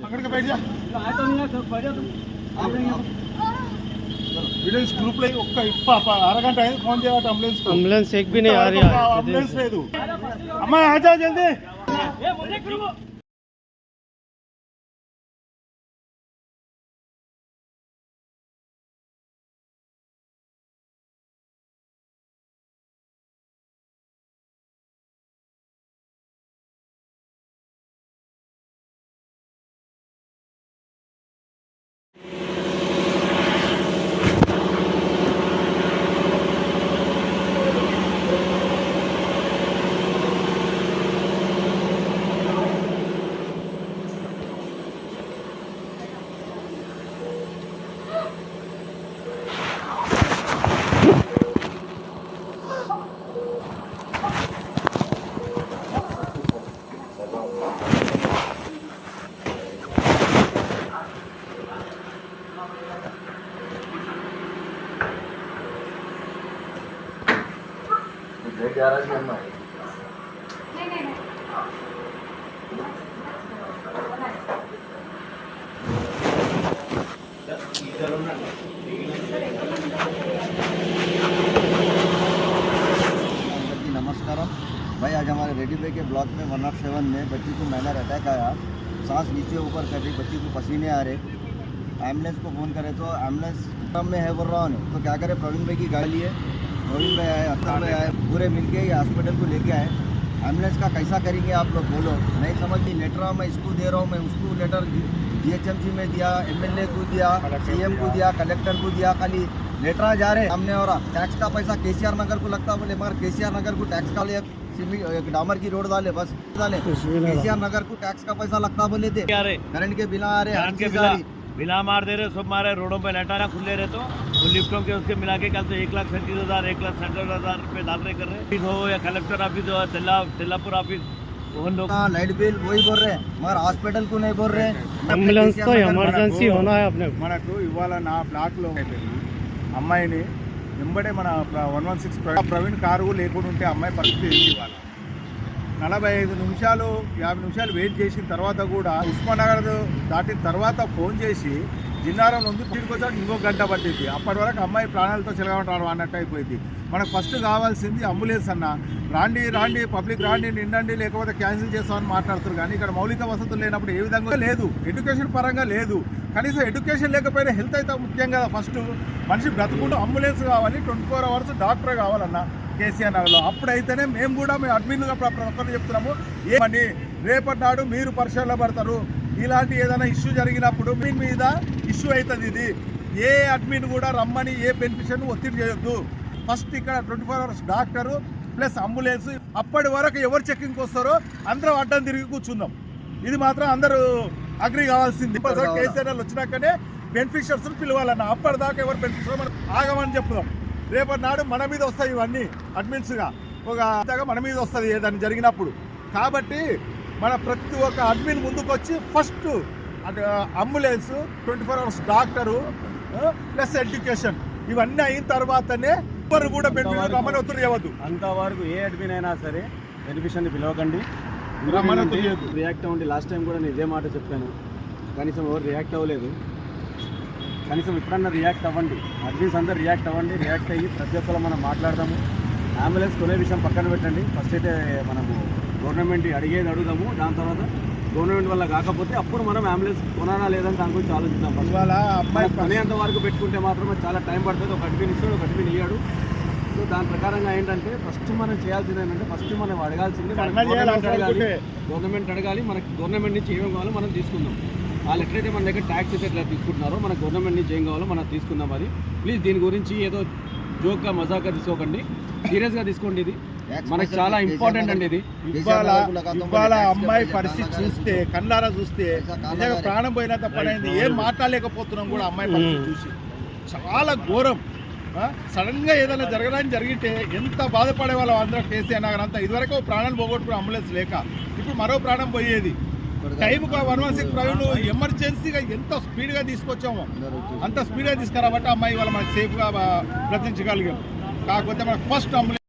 पकड़ के बैठ जा విలేజ్ గ్రూప్ లో ఒక్క ఇప్ప అరగంట అయింది ఫోన్ చేయాలి అంబులెన్స్ एम्बुलेंस एक भी नहीं आ रही है అంబులెన్స్ లేదు అమ్మాయి ఆజా జల్దీ जी नमस्कारम। भाई आज हमारे रेडी बे के ब्लॉक में वन सेवन में बच्ची को मैनर अटैक आया सांस नीचे ऊपर कर रही बच्ची को पसीने आ रहे। एंबुलेंस को फ़ोन करे तो एंबुलेंस कम में है बोल रहा हूँ तो क्या करे प्रवीण भाई की गाड़ी लिए। प्रवीण भाई आए अख्तर भाई आए पूरे मिलके ये हॉस्पिटल को लेके आए। एंबुलेंस का कैसा करेंगे आप लोग बोलो। नहीं समझ नहीं लेटर मैं इसको दे रहा हूँ मैं उसको लेटर जीएचएमसी में दिया एमएलए को दिया सीएम को दिया कलेक्टर को दिया खाली लेटर जा रहे हमने और टैक्स का पैसा केसीआर नगर को लगता बोले मगर केसीआर नगर को टैक्स का एक डामर की रोड डाले बस डाले केसीआर नगर को टैक्स का पैसा लगता बोले थे। करंट के बिना आ रहे के बिना मार दे रहे सब मारे रोडों पे लटाना खुले रहे तो? वो लिफ्टों के उसके मिला के कल तो एक लाख सैंतीस हजार एक लाख सैंतीस हजार रुपये दाखिले कर रहे हैं हो या कलेक्टर ऑफिस हो या तिल्ला तिल्लापुर ऑफिस वो लोग हाँ, लाइट बिल वही बोल रहे हैं मगर हॉस्पिटल को नहीं बोल रहे हैं एम्बुलेंस तो केसीआर नगर- ఎమర్జెన్సీ होना है अपने को మనకు ఇవాళ నా బ్లాక్ లో అమ్మాయిని వెంబడే మన one one six Praveen car లేకుండా ఉంటే అమ్మాయి పరిస్థితి ఏంటి ఇవాళ నలభై ఐదు నిమిషాలు యాభై నిమిషాలు వెయిట్ చేసిన తర్వాత కూడా ఉస్మానగర్ దాటిన తర్వాత ఫోన్ చేసి జిన్నారం నుండి తిరిగి వచ్చాక ఇంకో గంట పట్టింది అప్పటి వరకు అమ్మాయి ప్రాణాలతో చిలగమంటారు అన్నట్టు అయిపోయింది. మనకు ఫస్ట్ కావాల్సింది అంబులెన్స్ అన్న. రాండి రాండి పబ్లిక్ రాండి నిండండి లేకపోతే క్యాన్సిల్ చేస్తామని మాట్లాడుతారు కానీ ఇక్కడ మౌలిక వసతులు లేనప్పుడు ఏ విధంగా లేదు. ఎడ్యుకేషన్ పరంగా లేదు. కనీసం ఎడ్యుకేషన్ లేకపోయినా హెల్త్ అయితే ముఖ్యం కదా ఫస్ట్. మనిషి బ్రతుకుంటూ అంబులెన్స్ కావాలి ట్వంటీ ఫోర్ అవర్స్ డాక్టర్ కావాలన్న కేసీఆర్ నగర్లో. అప్పుడైతేనే మేము కూడా మేము అడ్మిన్గా ప్రతి ఒక్కరు చెప్తున్నాము. ఏమని? రేపటి నాడు మీరు పరిశీలన పడతారు. ఇలాంటి ఏదైనా ఇష్యూ జరిగినప్పుడు మీ మీద ఇష్యూ అవుతుంది ఇది. ఏ అడ్మిన్ కూడా రమ్మని ఏ బెనిఫిషియర్ ఒత్తిడి చేయొద్దు. ఫస్ట్ ఇక్కడ twenty four hours doctor plus ambulance. అప్పటి వరకు ఎవరు చెక్కింగ్కి వస్తారో అందరం అడ్డం తిరిగి కూర్చుందాం ఇది మాత్రం అందరూ అగ్రి కావాల్సింది. కేసీఆర్ వాళ్ళు వచ్చినాకనే బెనిఫిషియర్స్ పిలవాలన్న అప్పటిదాకా ఎవరు బెనిఫిషియర్ మనం ఆగమని చెప్దాం రేపటి నాడు మన మీద వస్తాయి ఇవన్నీ అడ్మిన్స్గా. ఒక మన మీద వస్తుంది ఏదైనా జరిగినప్పుడు. కాబట్టి మన ప్రతి ఒక్క అడ్మిన్ ముందుకు వచ్చి first ambulance twenty four hours doctor plus education. ఇవన్నీ అయిన తర్వాతనే ఎవరు కూడా బెనిఫిట్ రమ్మని ఒత్తిడి చేయవద్దు. అంతవరకు ఏ అడ్మిన్ అయినా సరే బెనిఫిషియర్ని పిలవకండి. రియాక్ట్ అవ్వండి. లాస్ట్ టైం కూడా నేను ఇదే మాట చెప్పాను. కనీసం ఎవరు రియాక్ట్ అవ్వలేదు. కనీసం ఇప్పుడన్నా రియాక్ట్ అవ్వండి. అడ్మిన్స్ అందరు రియాక్ట్ అవ్వండి. రియాక్ట్ అయ్యి ప్రతి ఒక్కరు మనం మాట్లాడదాము. అంబులెన్స్ కొనే విషయం పక్కన పెట్టండి. ఫస్ట్ అయితే మనము గవర్నమెంట్ అడిగేది అడుగుదాము. దాని తర్వాత గవర్నమెంట్ వల్ల కాకపోతే అప్పుడు మనం అంబులెన్స్ కొనాలా లేదని దాని గురించి ఆలోచిద్దాం ఇవాళ మనకు కొనేంత వరకు పెట్టుకుంటే మాత్రం చాలా టైం పడుతుంది. ఒక అడ్మిన్ ఇస్తాడు ఒక అడ్మిన్ ఇయ్యాడు. సో దాని ప్రకారంగా ఏంటంటే ఫస్ట్ మనం చేయాల్సింది ఏంటంటే ఫస్ట్ మనం అడగాల్సింది గవర్నమెంట్ అడగాలి అనుకుంటే. గవర్నమెంట్ అడగాలి మనకి గవర్నమెంట్ నుంచి ఏమేమి కావాలో మనం తీసుకుందాం. వాళ్ళు ఎట్లయితే మన దగ్గర ట్యాక్స్ అయితే ఎట్లా తీసుకుంటున్నారో మన గవర్నమెంట్ నుంచి ఏం కావాలో మనం తీసుకుందాం అది. ప్లీజ్ దీని గురించి ఏదో జోక్గా మజాక్గా తీసుకోకండి. సీరియస్గా తీసుకోండి ఇది. మనకి చాలా ఇంపార్టెంట్ అండి ఇది. ఇవాళ ఇవాళ అమ్మాయి పరిస్థితి చూస్తే కళ్ళారా చూస్తే నిజంగా ప్రాణం పోయినంత పడైంది ఏం మాట్లాడలేకపోతున్నాం కూడా అమ్మాయి పరిస్థితి చూసి. చాలా ఘోరం. సడన్గా ఏదైనా జరగడానికి జరిగితే ఎంత బాధపడే వాళ్ళం అందరూ కేసీఆర్ నగర్ అంతా ఇదివరకు ప్రాణాలు పోగొట్టుకున్న అంబులెన్స్ లేక ఇప్పుడు మరో ప్రాణం పోయేది. Time one one six Praveen ఎమర్జెన్సీగా ఎంత స్పీడ్గా తీసుకొచ్చామో అంత స్పీడ్గా తీసుకురాబట్టి అమ్మాయి వాళ్ళ మనకి సేఫ్గా బ్రతించగలిగాం కాకపోతే మనకు ఫస్ట్ అంబులెన్స్